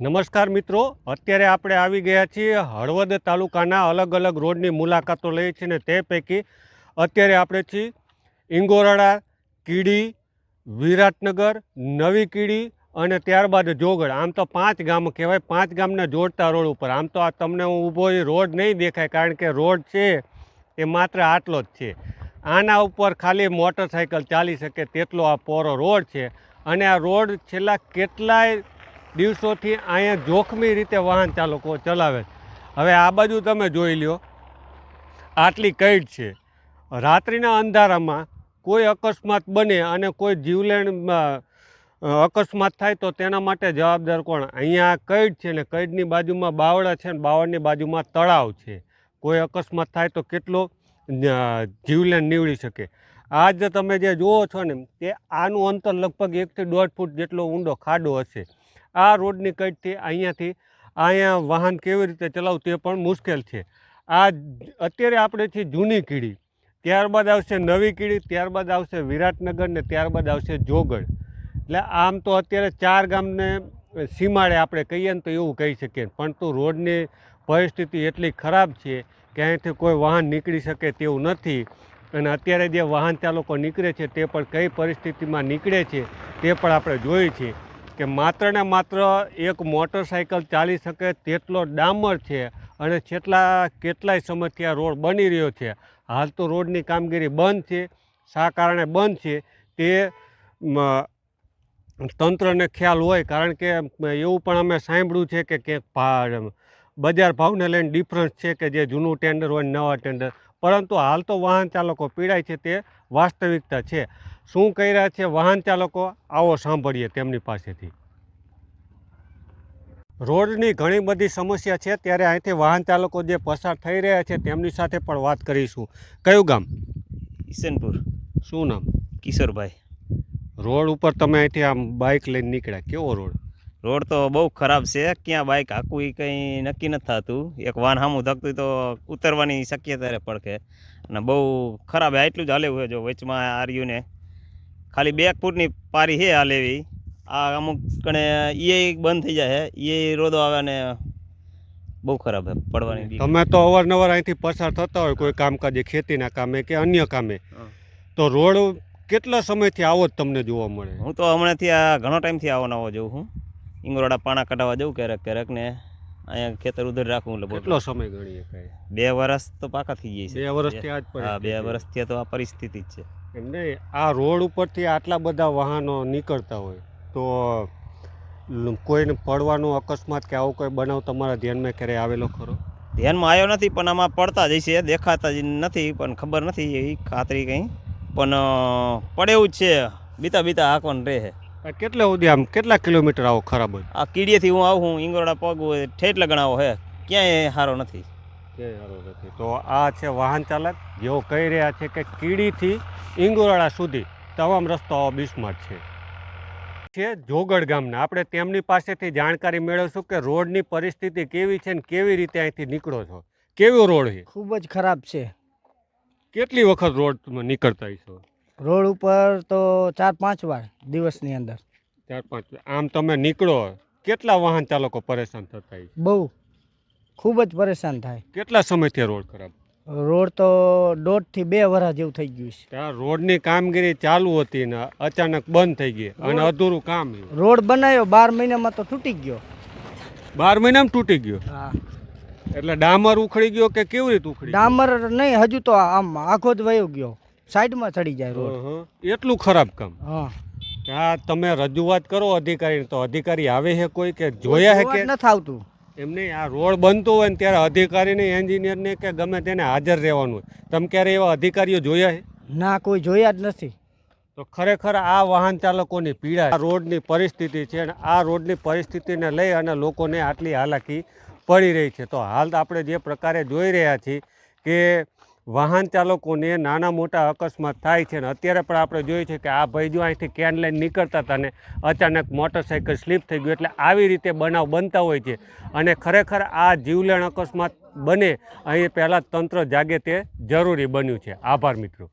નમસ્કાર મિત્રો, અત્યારે આપણે આવી ગયા છીએ હળવદ તાલુકાના અલગ અલગ રોડની મુલાકાતો લઈ છે ને તે પૈકી અત્યારે આપણે છીએ ઇંગોરાળા, કીડી, વિરાટનગર, નવી કીડી અને ત્યારબાદ જોગડ. આમ તો પાંચ ગામ કહેવાય, પાંચ ગામને જોડતા રોડ ઉપર. આમ તો આ તમને હું ઊભો રોડ નહીં દેખાય, કારણ કે રોડ છે એ માત્ર આટલો જ છે. આના ઉપર ખાલી મોટરસાઇકલ ચાલી શકે તેટલો આ પોરો રોડ છે. અને આ રોડ છેલ્લા કેટલાય દિવસોથી અહીંયા જોખમી રીતે વાહન ચાલકો ચલાવે હવે આ બાજુ તમે જોઈ લ્યો, આટલી કઈડ છે. રાત્રિના અંધારામાં કોઈ અકસ્માત બને અને કોઈ જીવલેણ અકસ્માત થાય તો તેના માટે જવાબદાર કોણ? અહીંયા કઈડ છે ને કઈડની બાજુમાં બાવળા છે ને બાવળની બાજુમાં તળાવ છે. કોઈ અકસ્માત થાય તો કેટલો જીવલેણ નીવડી શકે. આ જે તમે જે જુઓ છો ને, તે આનું અંતર લગભગ એકથી દોઢ ફૂટ જેટલો ઊંડો ખાડો હશે. આ રોડની કટથી અહીંયાથી અહીંયા વાહન કેવી રીતે ચલાવવું તે પણ મુશ્કેલ છે. આ અત્યારે આપણે છીએ જૂની કીડી, ત્યારબાદ આવશે નવી કીડી, ત્યારબાદ આવશે વિરાટનગર ને ત્યારબાદ આવશે જોગળ એટલે આમ તો અત્યારે ચાર ગામને સીમાડે આપણે કહીએ ને તો એવું કહી શકીએ. પરંતુ રોડની પરિસ્થિતિ એટલી ખરાબ છે કે અહીંથી કોઈ વાહન નીકળી શકે તેવું નથી. અને અત્યારે જે વાહન ચાલકો નીકળે છે તે પણ કઈ પરિસ્થિતિમાં નીકળે છે તે પણ આપણે જોઈએ છીએ કે માત્ર ને માત્ર એક મોટરસાઇકલ ચાલી શકે તેટલો ડામર છે અને છેલ્લા કેટલાય સમયથી આ રોડ બની રહ્યો છે. હાલ તો રોડની કામગીરી બંધ છે. શા કારણે બંધ છે? તે તંત્રને ખ્યાલ હોય કારણ કે એવું પણ અમે સાંભળ્યું છે કે ક્યાંક બજાર ભાવને લઈને ડિફરન્સ છે કે જે જૂનું ટેન્ડર હોય નવા ટેન્ડર પરંતુ હાલ તો વાહન ચાલકો પીડાય છે તે વાસ્તવિકતા છે. શું કહી રહ્યા છે વાહન ચાલકો? આવો સાંભળીએ તેમની પાસેથી. રોડની ઘણી બધી સમસ્યા છે ત્યારે અહીંથી વાહન ચાલકો જે પસાર થઈ રહ્યા છે તેમની સાથે પણ વાત કરીશું. કયું ગામ? કિશનપુર. શું નામ? કિશોરભાઈ. રોડ ઉપર તમે અહીંથી આમ બાઇક લઈને નીકળ્યા. કેવો રોડ? રોડ તો બહુ ખરાબ છે. ક્યાં બાઇક આખું એ કંઈ નક્કી નથી થતું. એક વાહન સામું ધકતું તો ઉતરવાની શક્યતા રહે પડકે અને બહુ ખરાબ હે એટલું જ હાલે હોય જો વચમાં આર્યું ને. ખાલી બે ફૂટની પારી છે હાલેવી આ અમુક કણે એ બંધ થઈ જાય છે. એ રોદો આવે ને બહુ ખરાબ છે પડવાની તમે તો અવારનવાર અહીંથી પસાર થતા હોય કોઈ કામકાજે ખેતીના કામે કે અન્ય કામે. તો રોડ કેટલા સમયથી આવો જ તમને જોવા મળે? હું તો હમણાંથી આ ઘણો ટાઈમથી આવો નવો જોઉં હું. ઇંગરોડા પાણા કઢાવવા જવું ક્યારેક ક્યારેક ને અહીંયા ખેતર ઉધર રાખવું એટલે કેટલો સમય ગણીએ કઈ? બે વર્ષ તો પાકા થઈ જાય છે. બે વર્ષથી આજ હા બે. વર્ષથી તો આ પરિસ્થિતિ જ છે. એમ નહીં આ રોડ ઉપરથી આટલા બધા વાહનો નીકળતા હોય તો કોઈને પડવાનો અકસ્માત કે આવો કોઈ બનાવ તમારા ધ્યાનમાં ક્યારેય આવેલો ખરો? ધ્યાનમાં આવ્યો નથી પણ આમાં પડતા જ છે દેખાતા જ નથી પણ ખબર નથી એ ખાતરી કંઈ. પણ પડે એવું જ છે બીતા બીતા હાંકવાનું રહે કેટલા સુધી આમ કેટલા કિલોમીટર આવો ખરાબ હોય? આ કીડીએથી હું આવું હું ઇંગોડા પગ હોય ઠેઠ લગણાવો હે. ક્યાંય સારો નથી. ક્યાંય સારો નથી. તો આ છે વાહન ચાલક જેઓ કહી રહ્યા છે કે કીડીથી ઇંગોરાળા સુધી તમામ રસ્તાઓ બિસ્માર્ટ છે. છે જોગડ ગામના. આપણે તેમની પાસેથી જાણકારી મેળવશું કે રોડની પરિસ્થિતિ કેવી છે ને કેવી રીતે અહીંથી નીકળો છો. કેવો રોડ છે? ખૂબ જ ખરાબ છે. કેટલી વખત રોડ તમે નીકળતા હશો? રોડ ઉપર તો ચાર પાંચ વાર દિવસની અંદર. ચાર પાંચ આમ તમે નીકળો કેટલા વાહન ચાલકો પરેશાન થતા બહુ. ખૂબ જ પરેશાન થાય. કેટલા સમયથી રોડ ખરાબ? રોડ તો દોઢથી બે વરા જેવું થઈ ગયું છે. ત્યાં રોડની કામગીરી ચાલુ હતી ને અચાનક બંધ થઈ ગઈ અને અધૂરું કામ રોડ બનાવ્યો બાર મહિનામાં તો તૂટી ગયો. બાર મહિનામાં તૂટી ગયો? હા. એટલે ડામર ઉખડી ગયો કે કેવી રીતે ઉખડી ડામર નહીં હજુ તો આમ આખો જ વયો ગયો. સાઈડમાં ચડી જાય રોડ. એટલું ખરાબ કામ. હા. આ તમે રજૂઆત કરો અધિકારી તો અધિકારી આવે છે કોઈ કે જોયા છે કે? નથી આવતું. એમ નહીં આ રોડ બનતો હોય ને ત્યારે અધિકારીને એન્જિનિયરને કે ગમે તેને હાજર રહેવાનું હોય. તમે ક્યારે એવા અધિકારીઓ જોયા છે ના કોઈ જોયા જ નથી. તો ખરેખર આ વાહન ચાલકોની પીડા આ રોડની પરિસ્થિતિ છે અને આ રોડની પરિસ્થિતિને લઈ અને લોકોને આટલી હાલાકી પડી રહી છે. તો હાલ આપણે જે પ્રકારે જોઈ રહ્યા છીએ કે વાહન ચાલકોને નાના મોટા અકસ્માત થાય છે અને અત્યારે પણ આપણે જોઈએ છે કે આ ભાઈ જો અહીંથી કેન લઈને નીકળતા હતા ને અચાનક મોટરસાઇકલ સ્લીપ થઈ ગયું એટલે આવી રીતે બનાવ બનતા હોય છે. અને ખરેખર આ જીવલેણ અકસ્માત બને, અહીં પહેલાં તંત્ર જાગે તે જરૂરી બન્યું છે. આભાર મિત્રો.